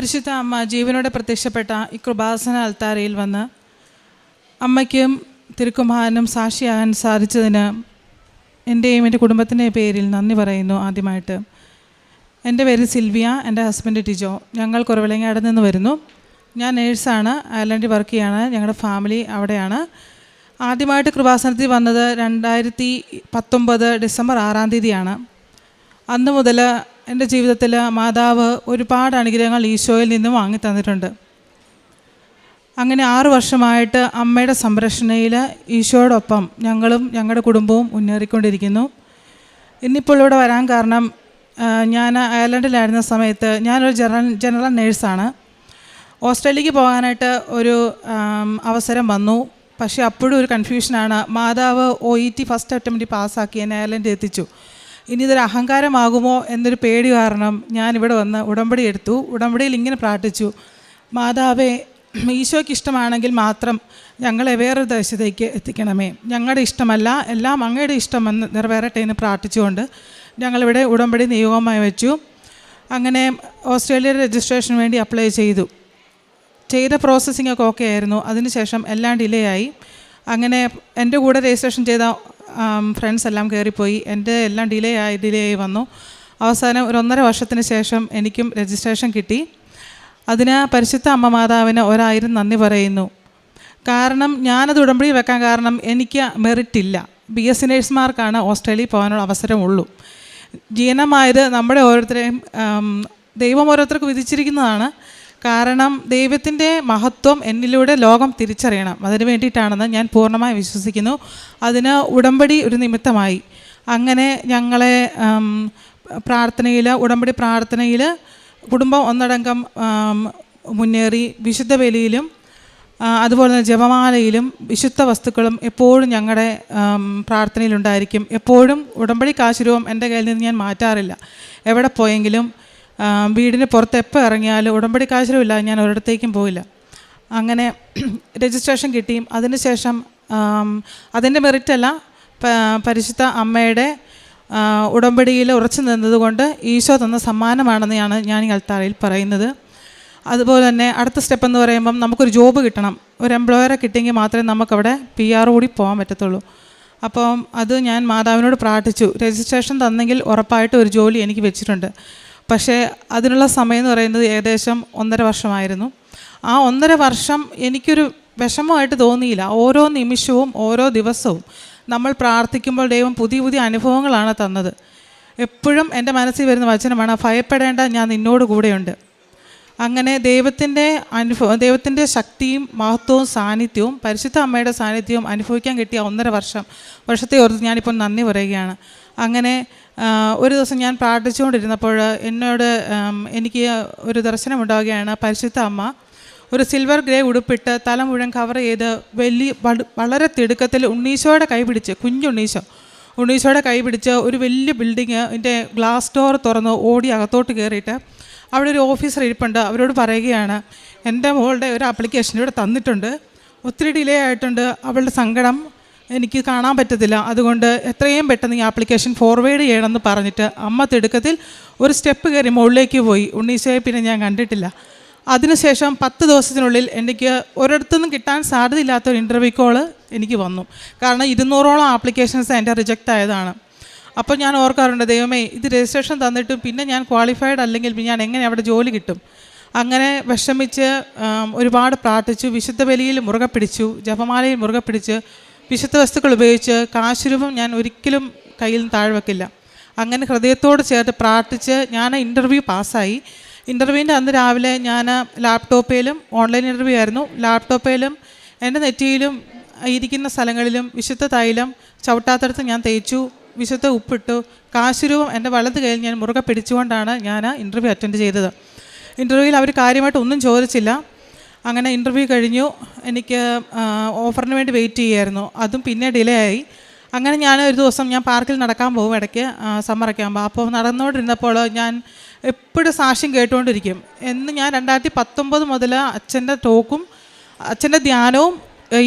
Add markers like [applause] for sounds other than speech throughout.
പരിശുദ്ധ അമ്മ ജീവനോടെ പ്രത്യക്ഷപ്പെട്ട ഈ കൃപാസന അൽത്താരയിൽ വന്ന് അമ്മയ്ക്കും തിരുക്കുമാരനും സാക്ഷിയാകാൻ സാധിച്ചതിന് എന്റെയും എന്റെ കുടുംബത്തിന്റെയും പേരിൽ നന്ദി പറയുന്നു ആദ്യമായിട്ട്. എന്റെ പേര് സിൽവിയ എന്റെ ഹസ്ബൻഡ് ടിജോ. ഞങ്ങൾ കുറവിലങ്ങാട് നിന്ന് വരുന്നു. ഞാൻ നേഴ്സാണ് അയർലൻഡിൽ വർക്ക് ചെയ്യാണ് ഞങ്ങളുടെ ഫാമിലി അവിടെയാണ്. ആദ്യമായിട്ട് കൃപാസനത്തിൽ വന്നത് രണ്ടായിരത്തി പത്തൊമ്പത് ഡിസംബർ ആറാം തീയതിയാണ്. അന്ന് മുതൽ എന്റെ ജീവിതത്തിൽ മാതാവ് ഒരുപാട് അനുഗ്രഹങ്ങൾ ഈശോയിൽ നിന്നും വാങ്ങി തന്നിട്ടുണ്ട്. അങ്ങനെ ആറ് വർഷമായിട്ട് അമ്മയുടെ സംരക്ഷണയിൽ ഈശോയോടൊപ്പം ഞങ്ങളും ഞങ്ങളുടെ കുടുംബവും മുന്നേറിക്കൊണ്ടിരിക്കുന്നു. ഇന്നിപ്പോൾ ഇവിടെ വരാൻ കാരണം ഞാൻ അയർലൻഡിലായിരുന്ന സമയത്ത് ഞാനൊരു ജനറൽ ജനറൽ നേഴ്സാണ്. ഓസ്ട്രേലിയക്ക് പോകാനായിട്ട് ഒരു അവസരം വന്നു. പക്ഷേ അപ്പോഴും ഒരു കൺഫ്യൂഷനാണ്. മാതാവ് O E T first attempt പാസ്സാക്കി എന്നെ അയർലൻഡിൽ എത്തിച്ചു ഇനി ഇതൊരു അഹങ്കാരമാകുമോ എന്നൊരു പേടി കാരണം ഞാൻ വന്ന് ഉടമ്പടി എടുത്തു. ഉടമ്പടിയിൽ ഇങ്ങനെ പ്രാർത്ഥിച്ചു. മാതാവേ ഈശോയ്ക്ക് ഇഷ്ടമാണെങ്കിൽ മാത്രം ഞങ്ങളെ വേറൊരു ദേശത്തേക്ക് എത്തിക്കണമേ. ഞങ്ങളുടെ ഇഷ്ടമല്ല എല്ലാം അങ്ങയുടെ ഇഷ്ടമെന്ന് നിറവേറട്ടെ എന്ന് പ്രാർത്ഥിച്ചുകൊണ്ട് ഞങ്ങളിവിടെ ഉടമ്പടി നിയോഗമായി വെച്ചു. അങ്ങനെ ഓസ്ട്രേലിയ രജിസ്ട്രേഷന് വേണ്ടി അപ്ലൈ ചെയ്തു. ചെയ്ത പ്രോസസ്സിംഗ് ഒക്കെ ഓക്കെ ആയിരുന്നു അതിനുശേഷം എല്ലാം ഡിലേ ആയി. അങ്ങനെ എന്റെ കൂടെ രജിസ്ട്രേഷൻ ചെയ്ത ഫ്രണ്ട്സ് എല്ലാം കയറിപ്പോയി എന്റെ എല്ലാം ഡിലേ ആയി ഡിലേ ആയി വന്നു. അവസാനം ഒരു ഒന്നര വർഷത്തിന് ശേഷം എനിക്കും രജിസ്ട്രേഷൻ കിട്ടി. അതിന് പരിശുദ്ധ അമ്മ മാതാവിന് ഒരായിരം നന്ദി പറയുന്നു. കാരണം ഞാനത് ഉടമ്പടി വെക്കാൻ കാരണം എനിക്ക് മെറിറ്റ് ഇല്ല. ബി എസ് നേഴ്സുമാർക്കാണ് ഓസ്ട്രേലിയയിൽ പോകാനുള്ള അവസരമുള്ളൂ. ജീനമായത് നമ്മുടെ ഓരോരുത്തരെയും ദൈവം ഓരോരുത്തർക്ക് വിധിച്ചിരിക്കുന്നതാണ്. കാരണം ദൈവത്തിന്റെ മഹത്വം എന്നിലൂടെ ലോകം തിരിച്ചറിയണം. അതിന് വേണ്ടിയിട്ടാണെന്ന് ഞാൻ പൂർണമായി വിശ്വസിക്കുന്നു. അതിന് ഉടമ്പടി ഒരു നിമിത്തമായി. അങ്ങനെ ഞങ്ങളെ പ്രാർത്ഥനയിൽ ഉടമ്പടി പ്രാർത്ഥനയിൽ കുടുംബം ഒന്നടങ്കം മുന്നേറി വിശുദ്ധ ബലിയിലും അതുപോലെ തന്നെ ജപമാലയിലും വിശുദ്ധ വസ്തുക്കളും എപ്പോഴും ഞങ്ങളുടെ പ്രാർത്ഥനയിലുണ്ടായിരിക്കും. എപ്പോഴും ഉടമ്പടി കാശുരൂപം എന്റെ കയ്യിൽ നിന്ന് ഞാൻ മാറ്റാറില്ല. എവിടെ പോയെങ്കിലും വീടിന് പുറത്ത് എപ്പോൾ ഇറങ്ങിയാലും ഉടമ്പടി കാശുരൂപമില്ല ഞാൻ ഒരിടത്തേക്കും പോയില്ല. അങ്ങനെ [clears throat] രജിസ്ട്രേഷൻ കിട്ടിയും. അതിനുശേഷം അതിന്റെ മെറിറ്റല്ല പരിശുദ്ധ അമ്മയുടെ ഉടമ്പടിയിൽ ഉറച്ചു നിന്നതുകൊണ്ട് ഈശോ തന്ന സമ്മാനമാണെന്നാണ് ഞാൻ ഈ അൽത്താറയിൽ പറയുന്നത്. അതുപോലെ തന്നെ അടുത്ത സ്റ്റെപ്പ് എന്ന് പറയുമ്പം നമുക്കൊരു ജോബ് കിട്ടണം. ഒരു എംപ്ലോയറെ കിട്ടിയെങ്കിൽ മാത്രമേ നമുക്കവിടെ പി ആർ കൂടി പോകാൻ പറ്റത്തുള്ളൂ. അപ്പം അത് ഞാൻ മാതാവിനോട് പ്രാർത്ഥിച്ചു. രജിസ്ട്രേഷൻ തന്നെങ്കിൽ ഉറപ്പായിട്ട് ഒരു ജോലി എനിക്ക് വെച്ചിട്ടുണ്ട്. പക്ഷേ അതിനുള്ള സമയം എന്ന് പറയുന്നത് ഏകദേശം ഒന്നര വർഷമായിരുന്നു. ആ ഒന്നര വർഷം എനിക്കൊരു വിഷമമായിട്ട് തോന്നിയില്ല. ഓരോ നിമിഷവും ഓരോ ദിവസവും നമ്മൾ പ്രാർത്ഥിക്കുമ്പോൾ ദൈവം പുതിയ പുതിയ അനുഭവങ്ങളാണ് തന്നത്. എപ്പോഴും എന്റെ മനസ്സിൽ വരുന്ന വചനമാണ് ഭയപ്പെടേണ്ട ഞാൻ നിന്നോട് കൂടെയുണ്ട്. അങ്ങനെ ദൈവത്തിന്റെ അനുഭവം ദൈവത്തിന്റെ ശക്തിയും മഹത്വവും സാന്നിധ്യവും പരിശുദ്ധ അമ്മയുടെ സാന്നിധ്യവും അനുഭവിക്കാൻ കിട്ടിയ ഒന്നര വർഷം വർഷത്തെ ഓർത്ത് ഞാനിപ്പോൾ നന്ദി പറയുകയാണ്. അങ്ങനെ ഒരു ദിവസം ഞാൻ പ്രാർത്ഥിച്ചുകൊണ്ടിരുന്നപ്പോൾ എന്നോട് എനിക്ക് ഒരു ദർശനമുണ്ടാവുകയാണ്. പരിശുദ്ധ അമ്മ ഒരു സിൽവർ ഗ്രേ ഉടുപ്പിട്ട് തല മുഴുവൻ കവർ ചെയ്ത് വലിയ വളരെ തിടുക്കത്തിൽ ഉണ്ണീശോയുടെ കൈ പിടിച്ച് കുഞ്ഞുണ്ണീശോ ഉണ്ണീശോയുടെ കൈ പിടിച്ച് ഒരു വലിയ ബിൽഡിങ് എന്റെ ഗ്ലാസ് ഡോർ തുറന്ന് ഓടി അകത്തോട്ട് കയറിയിട്ട് അവിടെ ഒരു ഓഫീസർ ഇരിപ്പുണ്ട്. അവരോട് പറയുകയാണ് എന്റെ മോളുടെ ഒരു ആപ്ലിക്കേഷൻ ഇവിടെ തന്നിട്ടുണ്ട്. ഒത്തിരി ഡിലേ ആയിട്ടുണ്ട്. അവളുടെ സങ്കടം എനിക്ക് കാണാൻ പറ്റത്തില്ല. അതുകൊണ്ട് എത്രയും പെട്ടെന്ന് ഈ ആപ്ലിക്കേഷൻ ഫോർവേഡ് ചെയ്യണമെന്ന് പറഞ്ഞിട്ട് അമ്മ തിടുക്കത്തിൽ ഒരു സ്റ്റെപ്പ് കയറി മുകളിലേക്ക് പോയി. ഉണ്ണീശോയെ പിന്നെ ഞാൻ കണ്ടിട്ടില്ല. അതിനുശേഷം പത്ത് ദിവസത്തിനുള്ളിൽ എനിക്ക് ഒരിടത്തുനിന്നും കിട്ടാൻ സാധ്യതയില്ലാത്ത ഒരു ഇന്റർവ്യൂ കോൾ എനിക്ക് വന്നു. കാരണം ഇരുന്നൂറോളം ആപ്ലിക്കേഷൻസ് എന്റെ റിജക്റ്റ് ആയതാണ്. അപ്പോൾ ഞാൻ ഓർക്കാറുണ്ട് ദൈവമേ ഇത് രജിസ്ട്രേഷൻ തന്നിട്ടും പിന്നെ ഞാൻ ക്വാളിഫൈഡ് അല്ലെങ്കിൽ ഞാൻ എങ്ങനെ അവിടെ ജോലി കിട്ടും? അങ്ങനെ വിഷമിച്ച് ഒരുപാട് പ്രാർത്ഥിച്ചു വിശുദ്ധ ബലിയിൽ മുറുകെ പിടിച്ചു ജപമാലയിൽ മുറുകെ പിടിച്ച് വിശുദ്ധ വസ്തുക്കൾ ഉപയോഗിച്ച് കാശുരൂപം ഞാൻ ഒരിക്കലും കയ്യിൽ നിന്ന് താഴെ വെക്കില്ല. അങ്ങനെ ഹൃദയത്തോട് ചേർത്ത് പ്രാർത്ഥിച്ച് ഞാൻ ഇന്റർവ്യൂ പാസ്സായി. ഇന്റർവ്യൂവിന്റെ അന്ന് രാവിലെ ഞാൻ ലാപ്ടോപ്പിലും ഓൺലൈൻ ഇന്റർവ്യൂ ആയിരുന്നു. ലാപ്ടോപ്പിലും എന്റെ നെറ്റിയിലും ഇരിക്കുന്ന സ്ഥലങ്ങളിലും വിശുദ്ധ തൈലം ചവിട്ടാത്തടത്ത് ഞാൻ തേച്ചു വിശുദ്ധ ഉപ്പിട്ടു. കാശുരൂപം എന്റെ വലത് കയ്യിൽ ഞാൻ മുറുകെ പിടിച്ചുകൊണ്ടാണ് ഞാൻ ഇന്റർവ്യൂ അറ്റൻഡ് ചെയ്തത്. ഇന്റർവ്യൂവിൽ അവർ കാര്യമായിട്ട് ഒന്നും ചോദിച്ചില്ല. അങ്ങനെ ഇന്റർവ്യൂ കഴിഞ്ഞു. എനിക്ക് ഓഫറിന് വേണ്ടി വെയിറ്റ് ചെയ്യായിരുന്നു. അതും പിന്നെ ഡിലേ ആയി. അങ്ങനെ ഞാൻ ഒരു ദിവസം ഞാൻ പാർക്കിൽ നടക്കാൻ പോകും ഇടയ്ക്ക് സമ്മറൊക്കെ ആകുമ്പോൾ അപ്പോൾ നടന്നുകൊണ്ടിരുന്നപ്പോൾ ഞാൻ എപ്പോഴും സാക്ഷ്യം കേട്ടുകൊണ്ടിരിക്കും. എന്ന് ഞാൻ രണ്ടായിരത്തി പത്തൊമ്പത് മുതൽ അച്ഛന്റെ ടോക്കും അച്ഛന്റെ ധ്യാനവും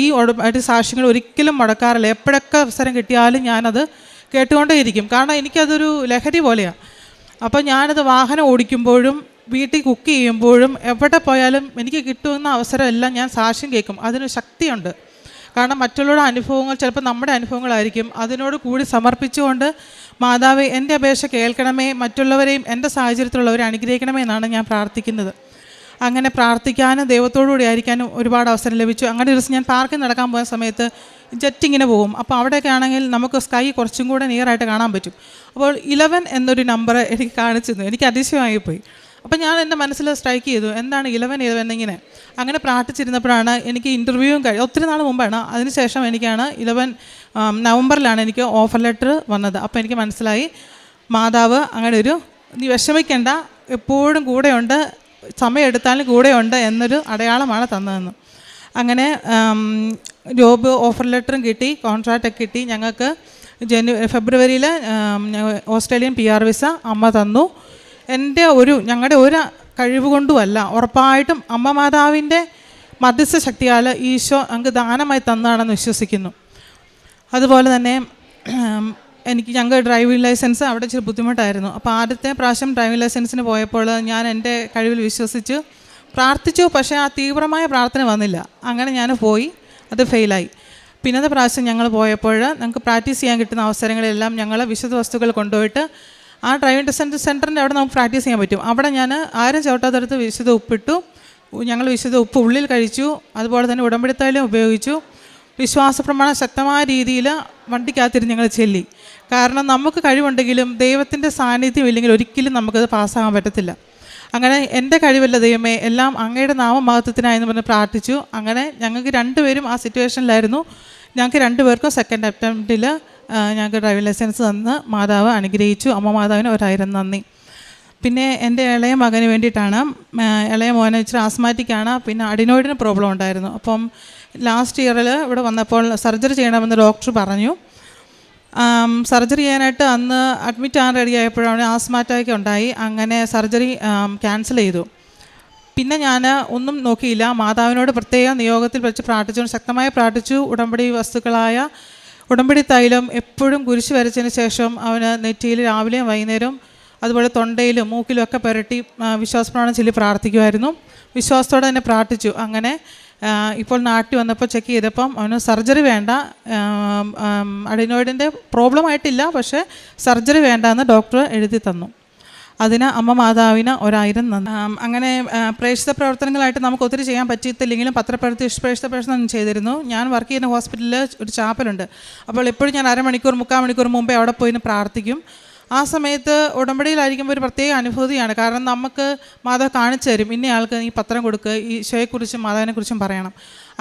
ഈ ഉടമായിട്ട് സാക്ഷ്യങ്ങൾ ഒരിക്കലും മുടക്കാറില്ല. എപ്പോഴൊക്കെ അവസരം കിട്ടിയാലും ഞാനത് കേട്ടുകൊണ്ടേയിരിക്കും. കാരണം എനിക്കതൊരു ലഹരി പോലെയാണ് അപ്പോൾ ഞാനത് വാഹനം ഓടിക്കുമ്പോഴും വീട്ടിൽ കുക്ക് ചെയ്യുമ്പോഴും എവിടെ പോയാലും എനിക്ക് കിട്ടുന്ന അവസരമെല്ലാം ഞാൻ സാക്ഷ്യം കേൾക്കും. അതിന് ശക്തിയുണ്ട്. കാരണം മറ്റുള്ളവരുടെ അനുഭവങ്ങൾ ചിലപ്പോൾ നമ്മുടെ അനുഭവങ്ങളായിരിക്കും. അതിനോട് കൂടി സമർപ്പിച്ചുകൊണ്ട് മാതാവ് എന്റെ അപേക്ഷ കേൾക്കണമേ. മറ്റുള്ളവരെയും എന്റെ സാഹചര്യത്തിലുള്ളവരെ അനുഗ്രഹിക്കണമേ എന്നാണ് ഞാൻ പ്രാർത്ഥിക്കുന്നത്. അങ്ങനെ പ്രാർത്ഥിക്കാനും ദൈവത്തോടുകൂടി ആയിരിക്കാനും ഒരുപാട് അവസരം ലഭിച്ചു. അങ്ങനെ ഒരു ദിവസം ഞാൻ പാർക്കിൽ നടക്കാൻ പോയ സമയത്ത് ജെറ്റിങ്ങിന് പോകും. അപ്പോൾ അവിടെയൊക്കെ ആണെങ്കിൽ നമുക്ക് സ്കൈ കുറച്ചും കൂടെ നിയറായിട്ട് കാണാൻ പറ്റും. അപ്പോൾ ഇലവൻ എന്നൊരു നമ്പർ എനിക്ക് കാണിച്ചു തന്നു. എനിക്ക് അതിശയമായി പോയി. അപ്പോൾ ഞാൻ എന്റെ മനസ്സിൽ സ്ട്രൈക്ക് ചെയ്തു. എന്താണ് ഇലവൻ ഇലവൻ എന്നിങ്ങനെ അങ്ങനെ പ്രാർത്ഥിച്ചിരുന്നപ്പോഴാണ് എനിക്ക് ഇന്റർവ്യൂവും കഴിഞ്ഞു ഒത്തിരി നാൾ മുമ്പാണ്. അതിനുശേഷം എനിക്കാണ് ഇലവൻ നവംബറിലാണ് എനിക്ക് ഓഫർ ലെറ്റർ വന്നത്. അപ്പോൾ എനിക്ക് മനസ്സിലായി മാതാവ് അങ്ങനെ ഒരു നീ വിഷമിക്കേണ്ട. എപ്പോഴും കൂടെയുണ്ട്. സമയമെടുത്താലും കൂടെയുണ്ട് എന്നൊരു അടയാളമാണ് തന്നതെന്ന്. അങ്ങനെ ജോബ് ഓഫർ ലെറ്ററും കിട്ടി കോൺട്രാക്റ്റൊക്കെ കിട്ടി. ഞങ്ങൾക്ക് ജനു ഫെബ്രുവരിയിൽ ഓസ്ട്രേലിയൻ പി ആർ വിസ അമ്മ തന്നു. എന്റെ ഒരു ഞങ്ങളുടെ ഒരു കഴിവ് കൊണ്ടുമല്ല ഉറപ്പായിട്ടും അമ്മ മാതാവിന്റെ മധ്യസ്ഥ ശക്തിയാൽ ഈശോ ഞങ്ങൾക്ക് ദാനമായി തന്നതാണെന്ന് വിശ്വസിക്കുന്നു. അതുപോലെ തന്നെ എനിക്ക് ഞങ്ങൾ ഡ്രൈവിംഗ് ലൈസൻസ് അവിടെ ഇച്ചിരി ബുദ്ധിമുട്ടായിരുന്നു. അപ്പോൾ ആദ്യത്തെ പ്രാവശ്യം ഡ്രൈവിംഗ് ലൈസൻസിന് പോയപ്പോൾ ഞാൻ എന്റെ കഴിവിൽ വിശ്വസിച്ച് പ്രാർത്ഥിച്ചു പക്ഷേ ആ തീവ്രമായ പ്രാർത്ഥന വന്നില്ല. അങ്ങനെ ഞാൻ പോയി അത് ഫെയിലായി. പിന്നത്തെ പ്രാവശ്യം ഞങ്ങൾ പോയപ്പോൾ ഞങ്ങൾക്ക് പ്രാക്ടീസ് ചെയ്യാൻ കിട്ടുന്ന അവസരങ്ങളെല്ലാം ഞങ്ങൾ വിശുദ്ധ വസ്തുക്കൾ കൊണ്ടുപോയിട്ട് ആ ഡ്രൈവിംഗ് ടെസ്റ്റ് സെന്ററിന്റെ അവിടെ നമുക്ക് പ്രാക്ടീസ് ചെയ്യാൻ പറ്റും. അവിടെ ഞാൻ ആരും ചവിട്ടാത്തടുത്ത് വിശുദ്ധ ഉപ്പിട്ടു. ഞങ്ങൾ വിശുദ്ധ ഉപ്പ് ഉള്ളിൽ കഴിച്ചു. അതുപോലെ തന്നെ ഉടമ്പടി ഉപയോഗിച്ചു. വിശ്വാസ പ്രമാണം ശക്തമായ രീതിയിൽ വണ്ടിക്കകത്തിരുന്ന് ഞങ്ങൾ ചെല്ലി. കാരണം നമുക്ക് കഴിവുണ്ടെങ്കിലും ദൈവത്തിന്റെ സാന്നിധ്യം ഇല്ലെങ്കിൽ ഒരിക്കലും നമുക്കത് പാസ്സാകാൻ പറ്റത്തില്ല. അങ്ങനെ എന്റെ കഴിവല്ല ദൈവമേ എല്ലാം അങ്ങയുടെ നാമമഹത്വത്തിനായി എന്ന് പറഞ്ഞ് പ്രാർത്ഥിച്ചു. അങ്ങനെ ഞങ്ങൾക്ക് രണ്ടുപേരും ആ സിറ്റുവേഷനിലായിരുന്നു ഞങ്ങൾക്ക് രണ്ടുപേർക്കും സെക്കൻഡ് അറ്റംപ്റ്റിൽ ഞങ്ങൾക്ക് ഡ്രൈവിംഗ് ലൈസൻസ് തന്ന് മാതാവ് അനുഗ്രഹിച്ചു. അമ്മ മാതാവിന് ഒരായിരം നന്ദി. പിന്നെ എന്റെ ഇളയ മകന് വേണ്ടിയിട്ടാണ് ഇളയ മോനെ ഇച്ചിരി ആസ്മാറ്റിക്കാണ് പിന്നെ അഡിനോയിഡിന് പ്രോബ്ലം ഉണ്ടായിരുന്നു. അപ്പം ലാസ്റ്റ് ഇയറിൽ ഇവിടെ വന്നപ്പോൾ സർജറി ചെയ്യണമെന്ന് ഡോക്ടർ പറഞ്ഞു. സർജറി ചെയ്യാനായിട്ട് അന്ന് അഡ്മിറ്റ് ആകാൻ റെഡി ആയപ്പോഴാണ് ആസ്മാറ്റൊക്കെ ഉണ്ടായി. അങ്ങനെ സർജറി ക്യാൻസൽ ചെയ്തു. പിന്നെ ഞാൻ ഒന്നും നോക്കിയില്ല. മാതാവിനോട് പ്രത്യേക നിയോഗത്തിൽ വെച്ച് പ്രാർത്ഥിച്ചു. ശക്തമായി പ്രാർത്ഥിച്ചു. ഉടമ്പടി വസ്തുക്കളായ ഉടമ്പടി തൈലം എപ്പോഴും കുരിശ് വരച്ചതിന് ശേഷം അവന് നെറ്റിയിൽ രാവിലെയും വൈകുന്നേരം അതുപോലെ തൊണ്ടയിലും മൂക്കിലും ഒക്കെ പുരട്ടി വിശ്വാസപ്രാണം ചൊല്ലി പ്രാർത്ഥിക്കുമായിരുന്നു. വിശ്വാസത്തോടെ തന്നെ പ്രാർത്ഥിച്ചു. അങ്ങനെ ഇപ്പോൾ നാട്ടിൽ വന്നപ്പോൾ ചെക്ക് ചെയ്തപ്പം അവന് സർജറി വേണ്ട അഡിനോയിഡിന്റെ പ്രോബ്ലം ആയിട്ടില്ല പക്ഷേ സർജറി വേണ്ട എന്ന് ഡോക്ടർ എഴുതി തന്നു. അതിന് അമ്മ മാതാവിന് ഒരായിരം നന്ദി. അങ്ങനെ പ്രേക്ഷിത പ്രവർത്തനങ്ങളായിട്ട് നമുക്ക് ഒത്തിരി ചെയ്യാൻ പറ്റിയിട്ടില്ലെങ്കിലും പത്രപ്രവർത്തി പ്രേക്ഷിത പ്രവർത്തനം ചെയ്തിരുന്നു. ഞാൻ വർക്ക് ചെയ്യുന്ന ഹോസ്പിറ്റലിൽ ഒരു ചാപ്പലുണ്ട്. അപ്പോൾ എപ്പോഴും ഞാൻ അരമണിക്കൂർ മുക്കാൽ മണിക്കൂർ മുമ്പേ അവിടെ പോയി നിന്ന് പ്രാർത്ഥിക്കും. ആ സമയത്ത് ഉടമ്പടിയിലായിരിക്കുമ്പോൾ ഒരു പ്രത്യേക അനുഭൂതിയാണ്. കാരണം നമുക്ക് മാതാവ് കാണിച്ചു തരും. ഇന്നയാൾക്ക് ഈ പത്രം കൊടുക്കുക ഈശോയെക്കുറിച്ചും മാതാവിനെക്കുറിച്ചും പറയണം.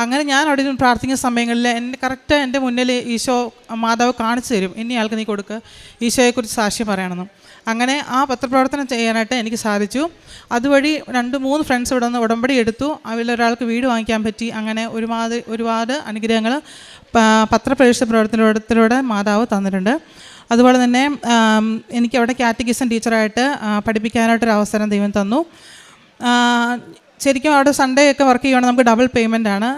അങ്ങനെ ഞാൻ അവിടെ നിന്ന് പ്രാർത്ഥിക്കുന്ന സമയങ്ങളിൽ എന്റെ കറക്റ്റ് എന്റെ മുന്നിൽ ഈശോ മാതാവ് കാണിച്ചു തരും. ഇന്നയാൾക്ക് നീ കൊടുക്കുക ഈശോയെക്കുറിച്ച് സാക്ഷ്യം പറയണമെന്ന്. അങ്ങനെ ആ പത്രപ്രവർത്തനം ചെയ്യാനായിട്ട് എനിക്ക് സാധിച്ചു. അതുവഴി രണ്ട് മൂന്ന് ഫ്രണ്ട്സ് ഇവിടെ നിന്ന് ഉടമ്പടി എടുത്തു. അവരിലൊരാൾക്ക് വീട് വാങ്ങിക്കാൻ പറ്റി. അങ്ങനെ ഒരുപാട് ഒരുപാട് അനുഗ്രഹങ്ങൾ പത്രപ്രവേശ പ്രവർത്തനത്തിലൂടെ മാതാവ് തന്നിട്ടുണ്ട്. അതുപോലെ തന്നെ എനിക്ക് അവിടെ കാറ്റഗിസം ടീച്ചറായിട്ട് പഠിപ്പിക്കാനായിട്ടൊരു അവസരം ദൈവം തന്നു. ശരിക്കും അവിടെ സൺഡേ ഒക്കെ വർക്ക് ചെയ്യുകയാണെങ്കിൽ നമുക്ക് ഡബിൾ പേയ്മെന്റ് ആണ്.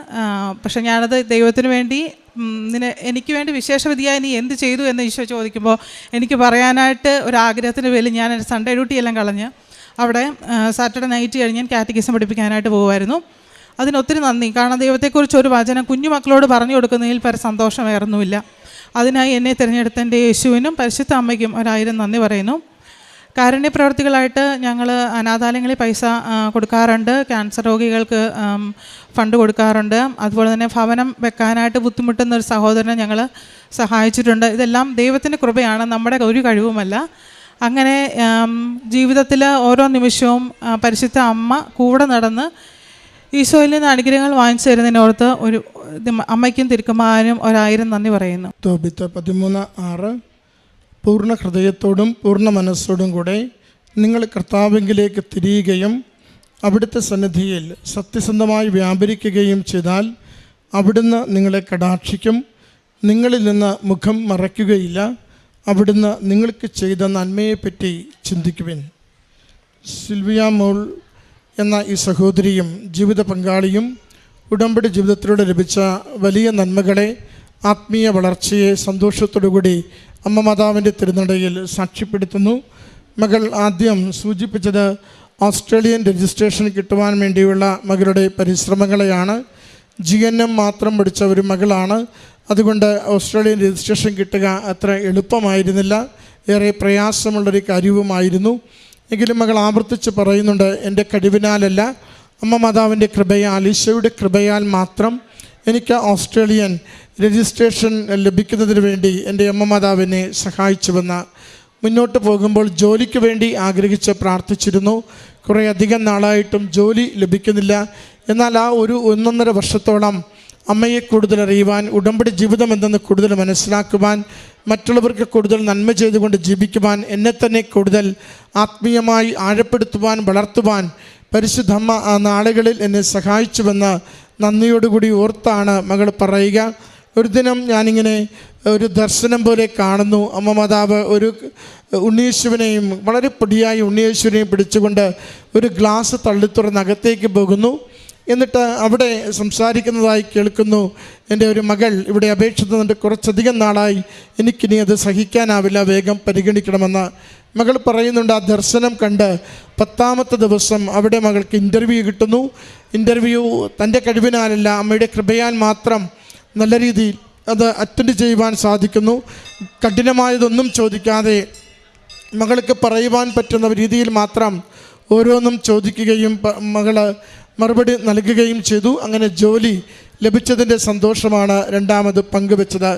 പക്ഷേ ഞാനത് ദൈവത്തിന് വേണ്ടി ഉം, നിന എനിക്ക് വേണ്ടി വിശേഷവിധിയായി നീ എന്ത് ചെയ്തു എന്ന് ഈശോ ചോദിക്കുമ്പോൾ എനിക്ക് പറയാനായിട്ട് ഒരു ആഗ്രഹത്തിന് പേരിൽ ഞാൻ എന്റെ സൺഡേ ഡ്യൂട്ടി എല്ലാം കളഞ്ഞ് അവിടെ സാറ്റർഡേ നൈറ്റ് കഴിഞ്ഞ് ഞാൻ കാറ്റഗിസം പഠിപ്പിക്കാനായിട്ട് പോകുമായിരുന്നു അതിനൊത്തിരി നന്ദി. കാരണം ദൈവത്തെക്കുറിച്ച് ഒരു വചനം കുഞ്ഞു മക്കളോട് പറഞ്ഞു കൊടുക്കുന്നതിൽ പര സന്തോഷം അതിനായി എന്നെ തിരഞ്ഞെടുത്ത എന്റെ യേശുവിനും പരിശുദ്ധ അമ്മയ്ക്കും ഒരായിരം നന്ദി പറയുന്നു. കാരുണ്യ പ്രവർത്തികളായിട്ട് ഞങ്ങൾ അനാഥാലയങ്ങളിൽ പൈസ കൊടുക്കാറുണ്ട്. ക്യാൻസർ രോഗികൾക്ക് ഫണ്ട് കൊടുക്കാറുണ്ട്. അതുപോലെ തന്നെ ഭവനം വെക്കാനായിട്ട് ബുദ്ധിമുട്ടുന്ന ഒരു സഹോദരനെ ഞങ്ങൾ സഹായിച്ചിട്ടുണ്ട്. ഇതെല്ലാം ദൈവത്തിന്റെ കൃപയാണ്. നമ്മുടെ ഒരു കഴിവുമല്ല. അങ്ങനെ ജീവിതത്തിൽ ഓരോ നിമിഷവും പരിശുദ്ധ അമ്മ കൂടെ നടന്ന് ഈശോയിൽ നിന്ന് അനുഗ്രഹങ്ങൾ വാങ്ങിച്ചു തരുന്നതിനോർത്ത് ഒരു അമ്മയ്ക്കും തിരുക്കുമാരനും ഒരായിരം നന്ദി പറയുന്നു. പതിമൂന്ന് ആറ്. പൂർണ ഹൃദയത്തോടും പൂർണ മനസ്സോടും കൂടെ നിങ്ങൾ കർത്താവെങ്കിലേക്ക് തിരിയുകയും അവിടുത്തെ സന്നിധിയിൽ സത്യസന്ധമായി വ്യാപരിക്കുകയും ചെയ്താൽ അവിടുന്ന് നിങ്ങളെ കടാക്ഷിക്കും. നിങ്ങളിൽ നിന്ന് മുഖം മറയ്ക്കുകയില്ല. അവിടുന്ന് നിങ്ങൾക്ക് ചെയ്ത നന്മയെപ്പറ്റി ചിന്തിക്കുവിൻ. സിൽവിയ മോൾ എന്ന ഈ സഹോദരിയും ജീവിത പങ്കാളിയും ഉടമ്പടി ജീവിതത്തിലൂടെ ലഭിച്ച വലിയ നന്മകളെ ആത്മീയ വളർച്ചയെ സന്തോഷത്തോടുകൂടി അമ്മ മാതാവിന്റെ തിരുനടയിൽ സാക്ഷ്യപ്പെടുത്തുന്നു. മകൾ ആദ്യം സൂചിപ്പിച്ചത് ഓസ്ട്രേലിയൻ രജിസ്ട്രേഷൻ കിട്ടുവാൻ വേണ്ടിയുള്ള മകളുടെ പരിശ്രമങ്ങളെയാണ്. ജി എൻ എം മാത്രം പഠിച്ച ഒരു മകളാണ്. അതുകൊണ്ട് ഓസ്ട്രേലിയൻ രജിസ്ട്രേഷൻ കിട്ടുക അത്ര എളുപ്പമായിരുന്നില്ല. ഏറെ പ്രയാസമുള്ളൊരു കാര്യവുമായിരുന്നു. എങ്കിലും മകൾ ആവർത്തിച്ച് പറയുന്നുണ്ട് എന്റെ കഴിവിനാലല്ല. അമ്മ മാതാവിന്റെ കൃപയാൽ ഈശോയുടെ കൃപയാൽ മാത്രം എനിക്ക് ഓസ്ട്രേലിയൻ രജിസ്ട്രേഷൻ ലഭിക്കുന്നതിന് വേണ്ടി എന്റെ അമ്മ മാതാവിനെ സഹായിച്ചുവെന്ന് മുന്നോട്ട് പോകുമ്പോൾ ജോലിക്ക് വേണ്ടി ആഗ്രഹിച്ച് പ്രാർത്ഥിച്ചിരുന്നു. കുറേ അധികം നാളായിട്ടും ജോലി ലഭിക്കുന്നില്ല. എന്നാൽ ആ ഒരു ഒന്നൊന്നര വർഷത്തോളം അമ്മയെ കൂടുതൽ അറിയുവാൻ ഉടമ്പടി ജീവിതം എന്തെന്ന് കൂടുതൽ മനസ്സിലാക്കുവാൻ മറ്റുള്ളവർക്ക് കൂടുതൽ നന്മ ചെയ്തുകൊണ്ട് ജീവിക്കുവാൻ എന്നെ തന്നെ കൂടുതൽ ആത്മീയമായി ആഴപ്പെടുത്തുവാൻ വളർത്തുവാൻ പരിശുദ്ധമ്മ ആ നാളുകളിൽ എന്നെ സഹായിച്ചുവെന്ന് നന്ദിയോടുകൂടി ഓർത്താണ് മകൾ പറയുക. ഒരു ദിനം ഞാനിങ്ങനെ ഒരു ദർശനം പോലെ കാണുന്നു. അമ്മ മാതാവ് ഒരു ഉണ്ണീശുവിനെയും വളരെ പൊടിയായി ഉണ്ണീശുവിനെയും പിടിച്ചുകൊണ്ട് ഒരു ഗ്ലാസ് തള്ളിത്തുറന്ന് അകത്തേക്ക് പോകുന്നു. എന്നിട്ട് അവിടെ സംസാരിക്കുന്നതായി കേൾക്കുന്നു. എന്റെ ഒരു മകൾ ഇവിടെ അപേക്ഷിക്കുന്നുണ്ട് കുറച്ചധികം നാളായി. എനിക്കിനി അത് സഹിക്കാനാവില്ല. വേഗം പരിഗണിക്കണമെന്ന്. മകൾ പറയുന്നുണ്ട് ആ ദർശനം കണ്ട് പത്താമത്തെ ദിവസം അവിടെ മകൾക്ക് ഇന്റർവ്യൂ കിട്ടുന്നു. ഇന്റർവ്യൂ തന്റെ കഴിവിനാലല്ല അമ്മയുടെ കൃപയാൽ മാത്രം നല്ല രീതിയിൽ അത് അറ്റൻഡ് ചെയ്യുവാൻ സാധിക്കുന്നു. കഠിനമായതൊന്നും ചോദിക്കാതെ മകൾക്ക് പറയുവാൻ പറ്റുന്ന രീതിയിൽ മാത്രം ഓരോന്നും ചോദിക്കുകയും മകൾ മറുപടി നൽകുകയും ചെയ്തു. അങ്ങനെ ജോലി ലഭിച്ചതിന്റെ സന്തോഷമാണ് രണ്ടാമത് പങ്കുവെച്ചത്.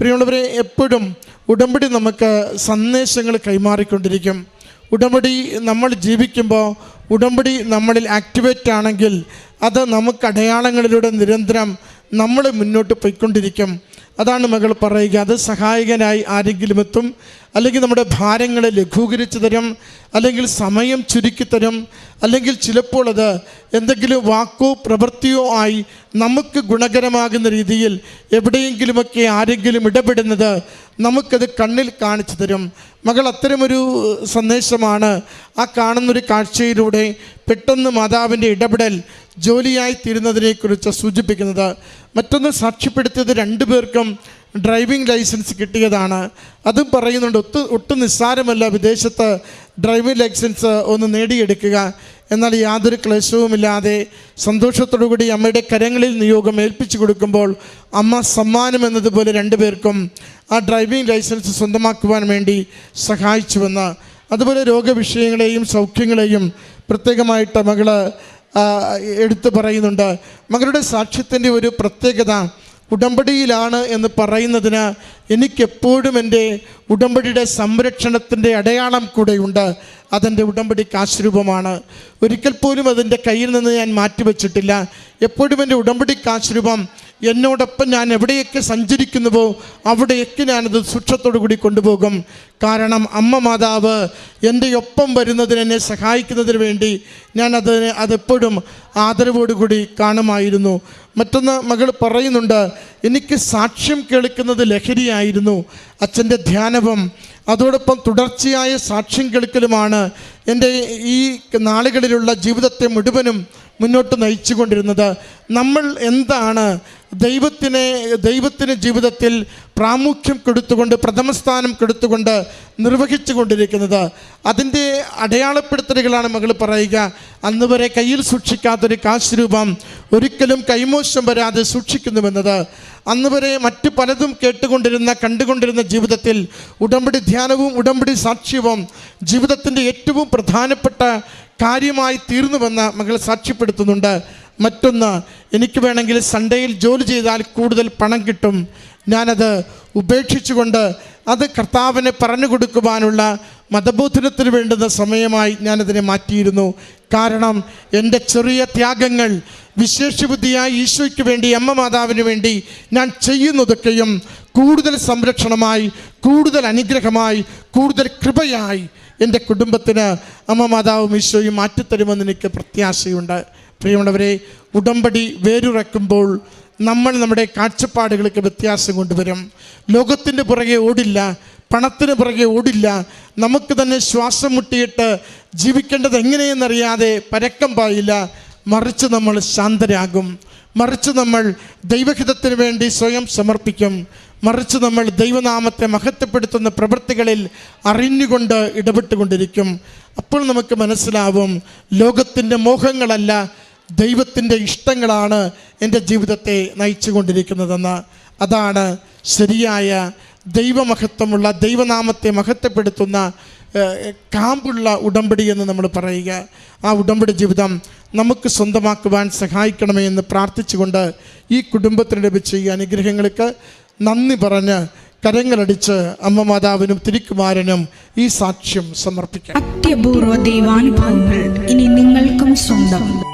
പ്രിയമുള്ളവരെ എപ്പോഴും ഉടമ്പടി നമുക്ക് സന്ദേശങ്ങൾ കൈമാറിക്കൊണ്ടിരിക്കും. ഉടമ്പടി നമ്മൾ ജീവിക്കുമ്പോൾ ഉടമ്പടി നമ്മളിൽ ആക്ടിവേറ്റ് ആണെങ്കിൽ അത് നമുക്ക് അടയാളങ്ങളിലൂടെ നിരന്തരം നമ്മൾ മുന്നോട്ട് പോയിക്കൊണ്ടിരിക്കും. അതാണ് മകൾ പറയുക. അത് സഹായകനായി ആരെങ്കിലും എത്തും. അല്ലെങ്കിൽ നമ്മുടെ ഭാരങ്ങളെ ലഘൂകരിച്ചു തരും. അല്ലെങ്കിൽ സമയം ചുരുക്കി തരും. അല്ലെങ്കിൽ ചിലപ്പോൾ അത് എന്തെങ്കിലും വാക്കോ പ്രവൃത്തിയോ ആയി നമുക്ക് ഗുണകരമാകുന്ന രീതിയിൽ എവിടെയെങ്കിലുമൊക്കെ ആരെങ്കിലും ഇടപെടുന്നത് നമുക്കത് കണ്ണിൽ കാണിച്ചു തരും. മകൾ അത്തരമൊരു സന്ദേശമാണ് ആ കാണുന്നൊരു കാഴ്ചയിലൂടെ പെട്ടെന്ന് മാതാവിന്റെ ഇടപെടൽ ജോലിയായി തീരുന്നതിനെക്കുറിച്ച് സൂചിപ്പിക്കുന്നത് മറ്റൊന്ന് സാക്ഷ്യപ്പെടുത്തിയത് രണ്ടു പേർക്കും ഡ്രൈവിംഗ് ലൈസൻസ് കിട്ടിയതാണ്. അതും പറയുന്നുണ്ട് ഒത്തു ഒട്ടും നിസ്സാരമല്ല വിദേശത്ത് ഡ്രൈവിംഗ് ലൈസൻസ് ഒന്ന് നേടിയെടുക്കുക. എന്നാൽ യാതൊരു ക്ലേശവുമില്ലാതെ സന്തോഷത്തോടുകൂടി അമ്മയുടെ കരങ്ങളിൽ നിയോഗം ഏൽപ്പിച്ചു കൊടുക്കുമ്പോൾ അമ്മ സമ്മാനം എന്നതുപോലെ രണ്ടുപേർക്കും ആ ഡ്രൈവിംഗ് ലൈസൻസ് സ്വന്തമാക്കുവാൻ വേണ്ടി സഹായിച്ചുവെന്ന് അതുപോലെ രോഗവിഷയങ്ങളെയും സൗഖ്യങ്ങളെയും പ്രത്യേകമായിട്ട് മകൾ എടുത്തു പറയുന്നുണ്ട്. മകളുടെ സാക്ഷ്യത്തിന്റെ ഒരു പ്രത്യേകത ഉടമ്പടിയിലാണ് എന്ന് പറയുന്നതിന് എനിക്കെപ്പോഴും എന്റെ ഉടമ്പടിയുടെ സംരക്ഷണത്തിന്റെ അടയാളം കൂടെയുണ്ട്. അതെന്റെ ഉടമ്പടിക്ക് ആശ്രൂപമാണ്. ഒരിക്കൽ പോലും അതിന്റെ കയ്യിൽ നിന്ന് ഞാൻ മാറ്റിവെച്ചിട്ടില്ല. എപ്പോഴും എന്റെ ഉടമ്പടിക്ക് ആശ്രൂപം എന്നോടൊപ്പം ഞാൻ എവിടെയൊക്കെ സഞ്ചരിക്കുന്നുവോ അവിടെയൊക്കെ ഞാനത് സൂക്ഷത്തോടു കൂടി കൊണ്ടുപോകും. കാരണം അമ്മ മാതാവ് എന്റെ ഒപ്പം വരുന്നതിന് എന്നെ സഹായിക്കുന്നതിന് വേണ്ടി ഞാൻ അതിനെ അതെപ്പോഴും ആദരവോടുകൂടി കാണുമായിരുന്നു. മറ്റൊന്ന് മകൾ പറയുന്നുണ്ട് എനിക്ക് സാക്ഷ്യം കേൾക്കുന്നത് ലഹരിയായിരുന്നു അച്ഛന്റെ ധ്യാനവും അതോടൊപ്പം തുടർച്ചയായ സാക്ഷ്യം കേൾക്കലുമാണ് എന്റെ ഈ നാളുകളിലുള്ള ജീവിതത്തെ മുഴുവനും മുന്നോട്ട് നയിച്ചു കൊണ്ടിരുന്നത് നമ്മൾ എന്താണ് ദൈവത്തിനെ ദൈവത്തിന് ജീവിതത്തിൽ പ്രാമുഖ്യം കൊടുത്തുകൊണ്ട് പ്രഥമസ്ഥാനം കൊടുത്തുകൊണ്ട് നിർവഹിച്ചു കൊണ്ടിരിക്കുന്നത് അതിന്റെ അടയാളപ്പെടുത്തലുകളാണ് മകൾ പറയുക. അന്ന് വരെ കയ്യിൽ സൂക്ഷിക്കാത്തൊരു കാശ് രൂപം ഒരിക്കലും കൈമോശം വരാതെ സൂക്ഷിക്കുന്നുവെന്നത്. അന്ന് വരെ മറ്റു പലതും കേട്ടുകൊണ്ടിരുന്ന കണ്ടുകൊണ്ടിരുന്ന ജീവിതത്തിൽ ഉടമ്പടി ധ്യാനവും ഉടമ്പടി സാക്ഷ്യവും ജീവിതത്തിന്റെ ഏറ്റവും പ്രധാനപ്പെട്ട കാര്യമായി തീർന്നുവെന്ന് മകൾ സാക്ഷ്യപ്പെടുത്തുന്നുണ്ട്. മറ്റൊന്ന് എനിക്ക് വേണമെങ്കിൽ സൺഡേയിൽ ജോലി ചെയ്താൽ കൂടുതൽ പണം കിട്ടും. ഞാനത് ഉപേക്ഷിച്ചുകൊണ്ട് അത് കർത്താവിനെ പറഞ്ഞു കൊടുക്കുവാനുള്ള മതബോധനത്തിന് വേണ്ടുന്ന സമയമായി ഞാനതിനെ മാറ്റിയിരുന്നു. കാരണം എന്റെ ചെറിയ ത്യാഗങ്ങൾ വിശേഷബുദ്ധിയായ ഈശോയ്ക്ക് വേണ്ടി അമ്മ മാതാവിന് വേണ്ടി ഞാൻ ചെയ്യുന്നതൊക്കെയും കൂടുതൽ സംരക്ഷണമായി കൂടുതൽ അനുഗ്രഹമായി കൂടുതൽ കൃപയായി എന്റെ കുടുംബത്തിന് അമ്മ മാതാവും ഈശോയും മാറ്റിത്തരുമെന്ന് എനിക്ക് പ്രത്യാശയുണ്ട്. പ്രിയമുള്ളവരെ ഉടമ്പടി വേരുറക്കുമ്പോൾ നമ്മൾ നമ്മുടെ കാഴ്ചപ്പാടുകൾക്ക് വ്യത്യാസം കൊണ്ടുവരും. ലോകത്തിന്റെ പുറകെ ഓടില്ല പണത്തിന് പുറകെ ഓടില്ല നമുക്ക് തന്നെ ശ്വാസം മുട്ടിയിട്ട് ജീവിക്കേണ്ടത് എങ്ങനെയെന്നറിയാതെ പരക്കം പായില്ല മറിച്ച് നമ്മൾ ശാന്തരാകും. മറിച്ച് നമ്മൾ ദൈവഹിതത്തിന് വേണ്ടി സ്വയം സമർപ്പിക്കും. മറിച്ച് നമ്മൾ ദൈവനാമത്തെ മഹത്വപ്പെടുത്തുന്ന പ്രവൃത്തികളിൽ അറിഞ്ഞുകൊണ്ട് ഇടപെട്ടുകൊണ്ടിരിക്കും. അപ്പോൾ നമുക്ക് മനസ്സിലാവും ലോകത്തിന്റെ മോഹങ്ങളല്ല ദൈവത്തിന്റെ ഇഷ്ടങ്ങളാണ് എന്റെ ജീവിതത്തെ നയിച്ചു കൊണ്ടിരിക്കുന്നതെന്ന് അതാണ് ശരിയായ ദൈവമഹത്വമുള്ള ദൈവനാമത്തെ മഹത്വപ്പെടുത്തുന്ന കാമ്പുള്ള ഉടമ്പടി എന്ന് നമ്മൾ പറയുക. ആ ഉടമ്പടി ജീവിതം നമുക്ക് സ്വന്തമാക്കുവാൻ സഹായിക്കണമേ എന്ന് പ്രാർത്ഥിച്ചുകൊണ്ട് ഈ കുടുംബത്തിന് ലഭിച്ച ഈ അനുഗ്രഹങ്ങൾക്ക് നന്ദി പറഞ്ഞ് കരങ്ങളടിച്ച് അമ്മ മാതാവിനും തിരിക്കുമാരനും ഈ സാക്ഷ്യം സമർപ്പിക്കാം. അത്യപൂർവ ദൈവാനുഭവങ്ങൾ ഇനി നിങ്ങൾക്കും സ്വന്തം.